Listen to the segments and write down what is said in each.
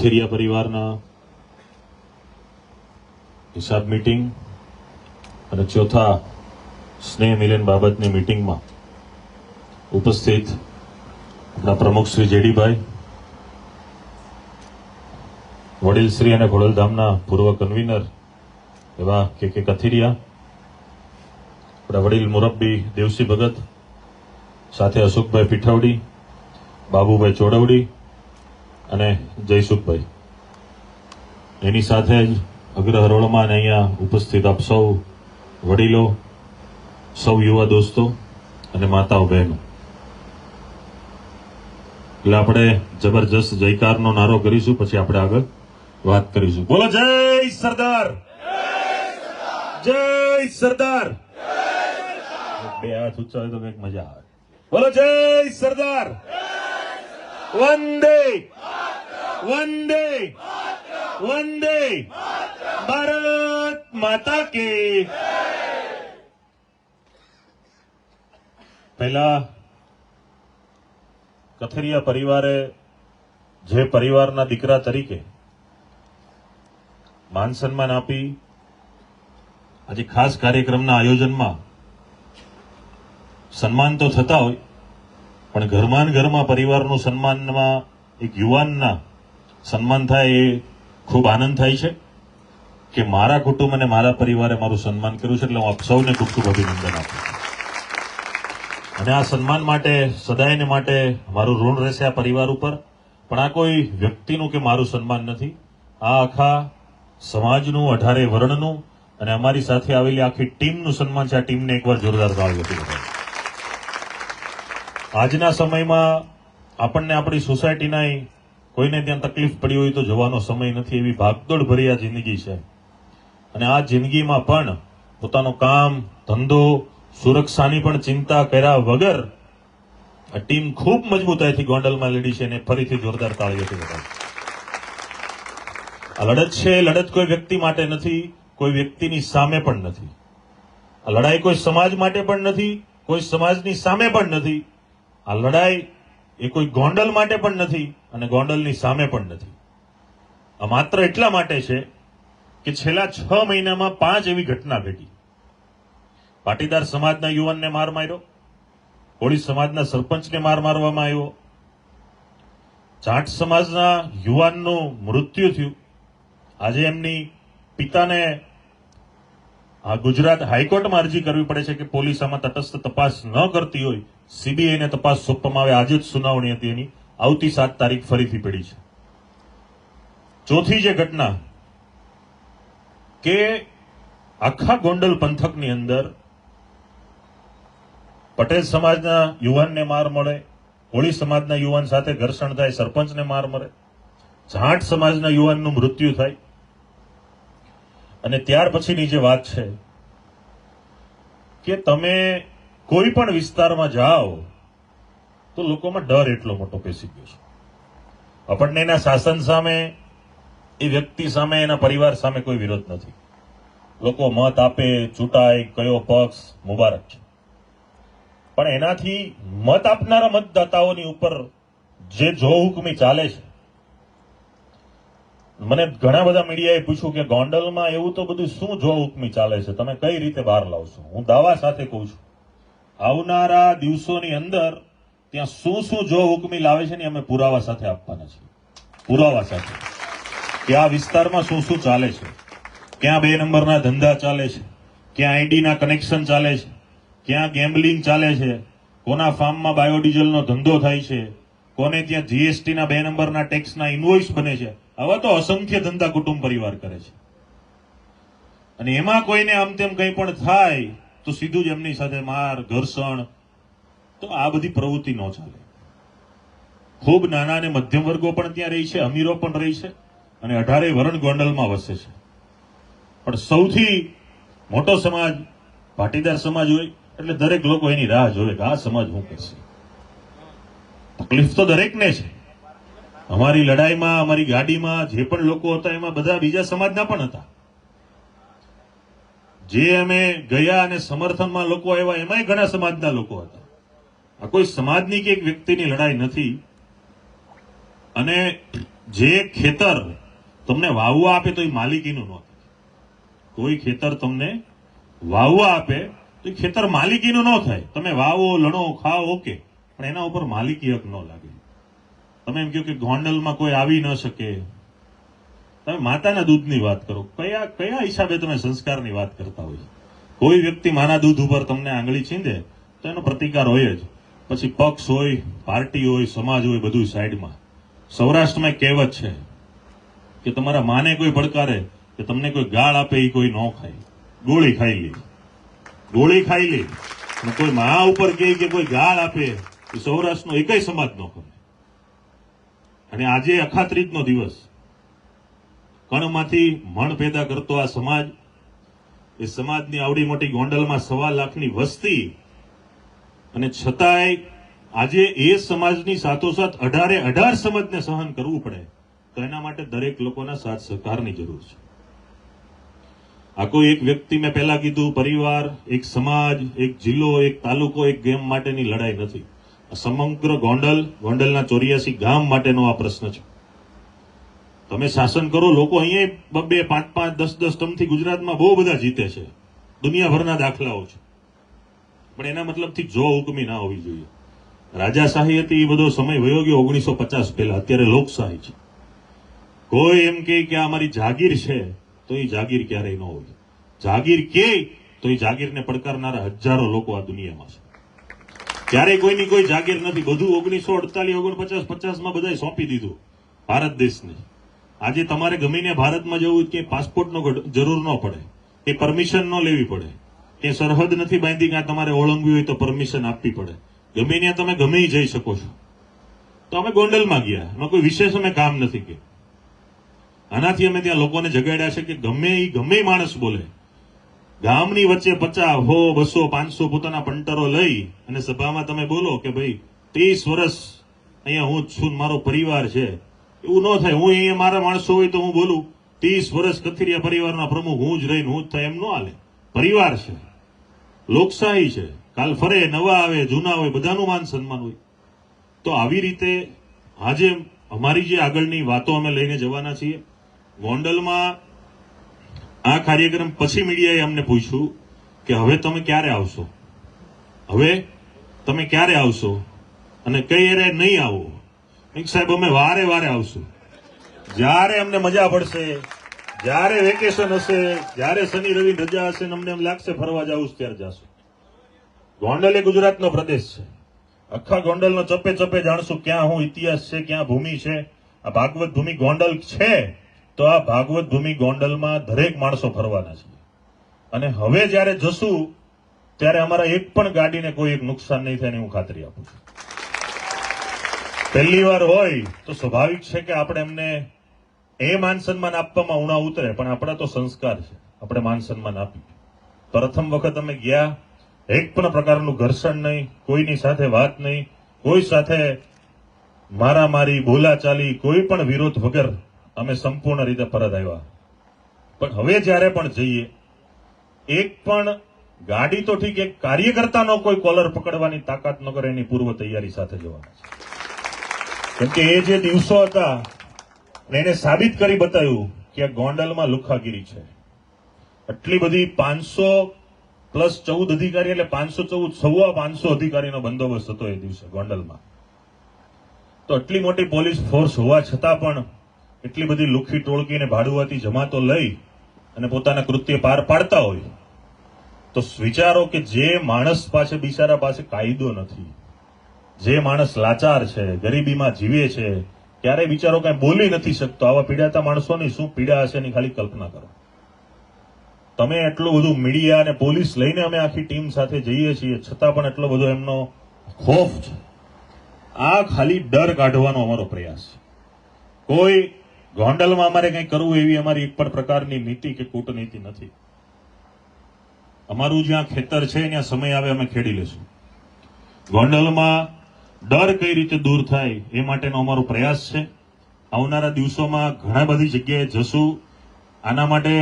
થેરિયા પરિવારના હિસાબ મીટિંગ અને ચોથા સ્નેહ મિલન બાબતની મીટિંગમાં ઉપસ્થિત આપણા પ્રમુખ શ્રી જેડીભાઈ વડીલ શ્રી અને ખોડલધામના પૂર્વ કન્વીનર એવા કે કે કથિરિયા, આપણા વડીલ મુરબ્બી દેવસી ભગત, સાથે અશોકભાઈ પીઠાવડી, બાબુભાઈ ચોડવડી અને જયસુખભાઈ. એની સાથે જ અગ્રહરોળમાં અહીંયા ઉપસ્થિત આપ સૌ વડીલો, સૌ યુવા દોસ્તો અને માતાઓ બહેનો. એટલે આપણે જબરજસ્ત જયકારનો નારો કરીશું, પછી આપણે આગળ વાત કરીશું. બોલો, જય સરદાર! જય સરદાર! બે હાથ ઉચ્ચાવે તો કંઈક મજા આવે. બોલો, જય સરદાર! વંદે વંદે. વંદે. ભારત માતા કે. પહેલા કથરિયા પરિવારે જે પરિવારના દીકરા તરીકે માન સન્માન આપી, આજે ખાસ કાર્યક્રમના આયોજનમાં સન્માન તો થતા હોય, પણ ઘરમાં ઘરમાં પરિવારનું સન્માનમાં એક યુવાનના સન્માન થાય એ ખૂબ આનંદ થાય છે કે મારા કુટુંબ અને મારા પરિવારે મારું સન્માન કર્યું છે એટલે હું આપ સૌને ખૂબ ખૂબ અભિનંદન આપું અને આ સન્માન માટે, સદાયને માટે મારું ઋણ રહેશે આ પરિવાર ઉપર, પણ આ કોઈ વ્યક્તિનું કે મારું સન્માન નથી. આ આખા સમાજનું, અઢારે વર્ણનું અને અમારી સાથે આવેલી આખી ટીમનું સન્માન છે. આ ટીમને એકવાર જોરદાર તાળી આપી આજના સમયમાં આપણને આપણી સોસાયટીના કોઈને ત્યાં તકલીફ પડી હોય તો જવાનો સમય નથી, એવી ભાગદોડ ભરી આ જિંદગી છે. અને આ જિંદગીમાં પણ પોતાનું કામ, ધંધો, સુરક્ષાની પણ ચિંતા કર્યા વગર આ ટીમ ખૂબ મજબૂતાઈથી ગોંડલમાં લડી છે અને ફરીથી જોરદાર તાળીઓથી વધાવી આ લડત છે લડત કોઈ વ્યક્તિ માટે નથી, કોઈ વ્યક્તિની સામે પણ નથી. આ લડાઈ કોઈ સમાજ માટે પણ નથી, કોઈ સમાજની સામે પણ નથી. આ લડાઈ એ કોઈ ગોંડલ માટે પણ નથી અને ગોંડલની સામે પણ નથી. આ માત્ર એટલા માટે છે કે છેલ્લા છ મહિનામાં પાંચ એવી ઘટના ઘટી. પાટીદાર સમાજના યુવાનને માર માર્યો કોળી સમાજના સરપંચને માર મારવામાં આવ્યો. જાટ સમાજના યુવાનનું મૃત્યુ થયું. આજે એમની પિતાને આ ગુજરાત હાઈકોર્ટમાં અરજી કરવી પડે છે કે પોલીસ આમાં તટસ્થ તપાસ ન કરતી હોય. સીબીઆઈને તપાસ સોંપવામાં આવે. આજે જ સુનાવણી હતી એની. આવતી સાત તારીખ ફરીથી પડી છે. ચોથી જે ઘટના, કે આખા ગોંડલ પંથકની અંદર પટેલ સમાજના યુવાનને માર મળે, હોળી સમાજના યુવાન સાથે ઘર્ષણ થાય, સરપંચને માર મળે, જાટ સમાજના યુવાનનું મૃત્યુ થાય. અને ત્યાર પછીની જે વાત છે, કે તમે કોઈ પણ વિસ્તારમાં જાઓ તો લોકોમાં ડર એટલો મોટો પેસી ગયો છે. આપણને એના શાસન સામે, એ વ્યક્તિ સામે, એના પરિવાર સામે કોઈ વિરોધ નથી. લોકો મત આપે, ચૂંટાય, કયો પક્ષ, મુબારક છે. પણ એનાથી મત આપનારા મતદાતાઓની ઉપર જે જો હુકમી ચાલે છે, મને ઘણા બધા મીડિયાએ પૂછ્યું કે ગોંડલમાં એવું તો બધું શું જો હુકમી ચાલે છે? તમે કઈ રીતે બહાર લાવશો? હું દાવા સાથે કહું છું. આવનારા દિવસોની અંદર ત્યાં શું શું જો હુકમી લાવે છે ને અમે પુરાવા સાથે આપવાના છીએ. પુરાવા સાથે. કે આ વિસ્તારમાં શું શું ચાલે છે? ક્યાં બે નંબરના ધંધા ચાલે છે? ક્યાં આઈડીના કનેક્શન ચાલે છે? ક્યાં ગેમ્બલિંગ ચાલે છે? કોના ફાર્મમાં બાયોડીઝલનો ધંધો થાય છે? કોને ત્યાં જીએસટીના બે નંબરના ટેક્સના ઇન્વોઇસ બને છે? આવા તો અસંખ્ય ધંધા કુટુંબ પરિવાર કરે છે. અને એમાં કોઈને આમ તેમ કંઈ પણ થાય, તો સીધું જ એમની સાથે માર, ઘર્ષણ તો આ બધી પ્રવૃત્તિ ન ચાલે. ખૂબ નાના અને મધ્યમ વર્ગો પણ ત્યાં રહી છે, અમીરો પણ રહી છે, અને અઢારે વરણ ગોંડલમાં વસે છે. પણ સૌથી મોટો સમાજ પાટીદાર સમાજ હોય, એટલે દરેક લોકો એની રાહ જોવે કે આ સમાજ હું કરશે. તકલીફ તો દરેકને છે. અમારી લડાઈમાં, અમારી ગાડીમાં, જે પણ લોકો હતા, એમાં બધા બીજા સમાજના પણ હતા. જે અમે ગયા અને સમર્થનમાં લોકો આવ્યા, એમાંય ઘણા સમાજના લોકો હતા. આ કોઈ સમાજની કે એક વ્યક્તિની લડાઈ નથી. અને જે ખેતર તમને વાવવા આપે તો એ માલિકીનું ન થાય કોઈ ખેતર તમને વાવવા આપે તો એ ખેતર માલિકીનું ન થાય. તમે વાવો, લણો, ખાઓ, ઓકે. પણ એના ઉપર માલિકી હક ન લાગે. તમે એમ કહો કે ગોંડલમાં કોઈ આવી ન શકે. તમે માતાના દૂધની વાત કરો. કયા કયા હિસાબે તમે સંસ્કારની વાત કરતા હોય? કોઈ વ્યક્તિ માના દૂધ ઉપર તમને આંગળી છીંદે તો એનો પ્રતિકાર હોય જ. પછી પક્ષ હોય, પાર્ટી હોય, સમાજ હોય બધું સાઈડમાં. સૌરાષ્ટ્રમાં એક કહેવત છે કે તમારા માને કોઈ પડકારે કે તમને કોઈ ગાળ આપે એ કોઈ ન ખાય. ગોળી ખાઈ લે. ગોળી ખાઈ લે. કોઈ મા ઉપર કહે કે કોઈ ગાળ આપે, એ સૌરાષ્ટ્રનો એકય સમાજ ન કરે અને આજે અખાત્રીજનો દિવસ. કણમાંથી મણ પેદા કરતો આ સમાજ, એ સમાજની આવડી મોટી ગોંડલમાં સવા લાખની વસ્તી અને છતાંય આજે એ સમાજની સાથોસાથ અઢારે અઢાર સમાજને સહન કરવું પડે, તો એના માટે દરેક લોકોના સાથ સહકારની જરૂર છે. આ કોઈ એક વ્યક્તિ મેં પહેલા કીધું, પરિવાર, એક સમાજ, એક જિલ્લો, એક તાલુકો, એક ગેમ માટેની લડાઈ નથી. સમગ્ર ગોંડલ, ગોંડલના ચોર્યાસી ગામ માટેનો આ પ્રશ્ન છે. તમે શાસન કરો, લોકો અહીંયા બબે પાંચ પાંચ, દસ દસ ટર્મથી ગુજરાતમાં બહુ બધા જીતે છે. દુનિયાભરના દાખલાઓ છે. પણ એના મતલબથી જો હુકમી ના હોવી જોઈએ. રાજાશાહી હતી એ બધો સમય વયો ગયો, ઓગણીસો પચાસ પહેલા. અત્યારે લોકશાહી છે. કોઈ એમ કે આ અમારી જાગીર છે, તો એ જાગીર ક્યારેય ન હોય. જાગીર કે, તો એ જાગીરને પડકારનારા હજારો લોકો આ દુનિયામાં છે. ક્યારેય કોઈની કોઈ જાગીર નથી. બધું ઓગણીસો અડતાલીસ, ઓગણપચાસ, પચાસમાં બધાએ સોંપી દીધું. ભારત દેશને. આજે તમારે ગમીને ભારતમાં જવું કે પાસપોર્ટનો જરૂર ન પડે. એ પરમિશન ન લેવી પડે. કે સરહદ નથી બાંધી કે તમારે ઓળંગવી હોય તો પરમિશન આપવી પડે. ગમે ત્યાં તમે ગમે જઈ શકો છો. તો અમે ગોંડલમાં ગયા. એમાં કોઈ વિશેષ અમે કામ નથી કે. આનાથી અમે ત્યાં લોકોને જગાડ્યા છે કે ગમે એ ગમે માણસ બોલે. ગામની વચ્ચે પચાસ હો, બસો, પાંચસો પોતાના પંટરો લઈ અને સભામાં તમે બોલો કે ભાઈ ત્રીસ વર્ષ અહીંયા હું છું મારો પરિવાર છે. એવું ન થાય. હું અહીંયા મારા માણસો હોય તો હું બોલું, ત્રીસ વર્ષ કથિરિયા પરિવારના પ્રમુખ હું જ રહીને હું જ થાય એમ ન હાલે. પરિવાર છે. લોકશાહી છે. કાલ ફરે, નવા આવે, જૂના હોય, બધાનું માન સન્માન હોય. તો આવી રીતે આજે અમારી જે આગળની વાતો અમે લઈને જવાના છીએ. ગોંડલમાં આ કાર્યક્રમ પછી મીડિયાએ અમને પૂછ્યું કે હવે તમે ક્યારે આવશો? હવે તમે ક્યારે આવશો? અને કઈ એરે નહીં આવો? સાહેબ, અમે વારે વારે આવશું. જ્યારે અમને મજા પડશે જ્યારે વેકેશન હશે, જ્યારે શનિ, રવિ રજા હશે અમને એમ લાગશે ફરવા જવું ત્યારે જાશું. ગોંડલ એ ગુજરાતનો પ્રદેશ છે. આખા ગોંડલનો ચપે ચપે જાણશું ક્યાં હું ઇતિહાસ છે, ક્યાં ભૂમિ છે. આ ભાગવત ભૂમિ ગોંડલ છે, તો આ ભાગવત ભૂમિ ગોંડલમાં દરેક માણસો ફરવાના છે. અને હવે જ્યારે જશું, ત્યારે અમારા એક પણ ગાડીને કોઈ એક નુકસાન નહીં થાય હું ખાતરી આપું છું. પહેલી વાર હોય તો સ્વાભાવિક છે કે આપણે એમને એ માન સન્માન આપવામાં ઉણા ઉતરે, પણ આપણા તો સંસ્કાર છે. આપણે માન સન્માન આપ્યું પ્રથમ વખત અમે ગયા, એક પણ પ્રકારનું ઘર્ષણ નહીં, કોઈની સાથે વાત નહીં, કોઈ સાથે મારામારી, બોલાચાલી, કોઈ પણ વિરોધ વગર અમે સંપૂર્ણ રીતે પરત આવ્યા. પણ હવે જ્યારે પણ જઈએ, એક પણ ગાડી તો ઠીક, એક કાર્યકર્તાનો કોઈ કોલર પકડવાની તાકાત ન કરે એની પૂર્વ તૈયારી સાથે જવાના છે. કેમ કે એ જે દિવસો હતા ને એને સાબિત કરી બતાવ્યું કે આ ગોંડલમાં લુખાગીરી છે. આટલી બધી પાંચસો પ્લસ ચૌદ અધિકારી એટલે પાંચસો ચૌદ, સવા પાંચસો અધિકારીનો બંદોબસ્ત હતો એ દિવસે ગોંડલમાં. તો આટલી મોટી પોલીસ ફોર્સ હોવા છતાં પણ એટલી બધી લુખી ટોળકીને ભાડુઆતી જમાતો લઈ અને પોતાના કૃત્ય પાર પાડતા હોય, તો વિચારો કે જે માણસ પાસે બિચારા પાસે કાયદો નથી, જે માણસ લાચાર છે, ગરીબીમાં જીવે છે ક્યારેય બિચારો કઈ બોલી નથી શકતો. આવા પીડાતા માણસોની શું પીડા હશે એની ખાલી કલ્પના કરો. તમે એટલું બધું મીડિયા અને પોલીસ લઈને અમે આખી ટીમ સાથે જઈએ છીએ, છતાં પણ એટલો બધો એમનો ખોફ છે. આ ખાલી ડર કાઢવાનો અમારો પ્રયાસ છે. કોઈ ગોંડલમાં અમારે કંઈ કરવું એવી અમારી એક પણ પ્રકારની નીતિ કે કૂટનીતિ નથી. અમારું જ્યાં ખેતર છે, ત્યાં સમય આવે અમે ખેડી લેશું ગોંડલમાં ડર કઈ રીતે દૂર થાય એ માટેનો અમારો પ્રયાસ છે. આવનારા દિવસોમાં ઘણા બધી જગ્યાએ જશું. આના માટે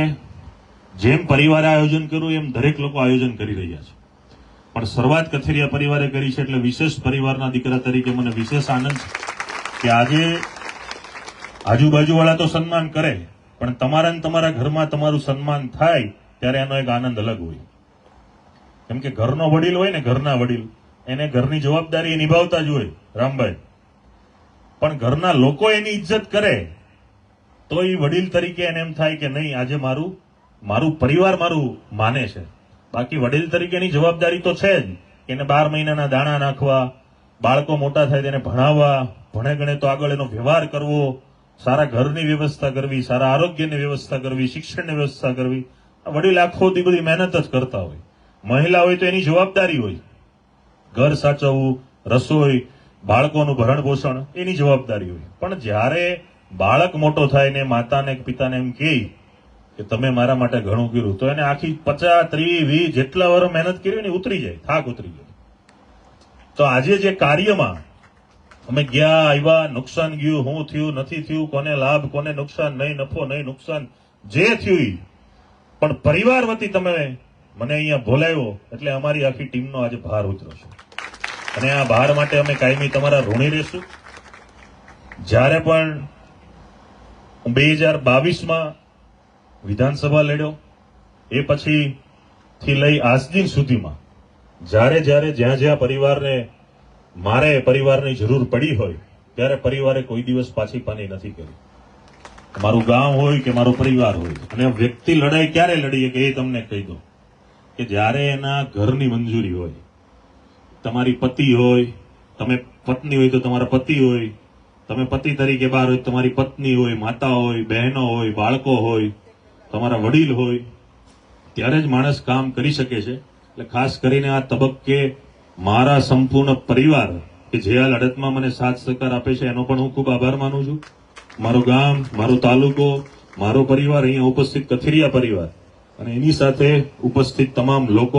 જેમ પરિવારે આયોજન કર્યું, એમ દરેક લોકો આયોજન કરી રહ્યા છે. પણ શરૂઆત કથેરિયા પરિવારે કરી છે એટલે વિશેષ પરિવારના દીકરા તરીકે મને વિશેષ આનંદ છે કે આજે આજુબાજુ વાળા તો સન્માન કરે, પણ તમારા ને તમારા ઘરમાં તમારું સન્માન થાય, ત્યારે એનો એક આનંદ અલગ હોય. કેમ કે ઘરનો વડીલ હોય ને, ઘરના વડીલ એને ઘરની જવાબદારી નિભાવતા જ હોય, રામભાઈ. પણ ઘરના લોકો એની ઇજ્જત કરે, તો એ વડીલ તરીકે એને એમ થાય કે નહીં, આજે મારું મારું પરિવાર મારું માને છે. બાકી વડીલ તરીકેની જવાબદારી તો છે જ એને બાર મહિનાના દાણા નાખવા, બાળકો મોટા થાય તેને ભણાવવા, ભણે ગણે તો આગળ એનો વ્યવહાર કરવો, સારા ઘરની વ્યવસ્થા કરવી, સારા આરોગ્યની વ્યવસ્થા કરવી, શિક્ષણની વ્યવસ્થા કરવી. વડીલ આખો દી બધી મહેનત જ કરતા હોય. મહિલા હોય તો એની જવાબદારી હોય. ઘર સાચવવું, રસોઈ, બાળકોનું ભરણ પોષણ, એની જવાબદારી હોય. પણ જ્યારે બાળક મોટો થાય ને માતાને પિતાને એમ કહે કે તમે મારા માટે ઘણું કર્યું, તો એને આખી પચાસ, ત્રીસ, વીસ જેટલા વર્ષ મહેનત કરી ને ઉતરી જાય, થાક ઉતરી જાય. તો આજે જે કાર્યમાં અમે ગયા, આવ્યા, નુકસાન ગયું શું થયું, નથી થયું, કોને લાભ, કોને નુકસાન, નહીં નફો, નહીં નુકસાન, જે થયું. પણ પરિવાર વતી તમે મને અહીંયા ભોલાવ્યો એટલે અમારી આખી ટીમનો આજે ભાર ઉતર્યો છે. અને આ ભાર માટે અમે કાયમી તમારા ઋણી રહેશું. જ્યારે પણ બે હજાર બાવીસમાં વિધાનસભા લડ્યો, એ પછી થી લઈ આજ સુધીમાં, જ્યારે જ્યારે જ્યાં જ્યાં પરિવારને, મારે પરિવારની જરૂર પડી હોય, ત્યારે પરિવારે કોઈ દિવસ પાછી પાની નથી કરી. મારું ગામ હોય કે મારો પરિવાર હોય, અને વ્યક્તિ લડાઈ ક્યારે લડીએ કે એ તમને કહી દો કે જ્યારે એના ઘરની મંજૂરી હોય તમારી પતિ હોય, તમે પત્ની હોય તો તમારા પતિ હોય, તમે પતિ તરીકે બહાર હોય તમારી પત્ની હોય, માતા હોય, બહેનો હોય, બાળકો હોય, તમારા વડીલ હોય, ત્યારે જ માણસ કામ કરી શકે છે. એટલે ખાસ કરીને આ તબક્કે મારા સંપૂર્ણ પરિવાર કે જે આ લડતમાં મને સાથ સહકાર આપે છે, એનો પણ હું ખૂબ આભાર માનું છું. મારું ગામ, મારો તાલુકો, મારો પરિવાર અહીંયા ઉપસ્થિત કથિરિયા પરિવાર અને એની સાથે ઉપસ્થિત તમામ લોકો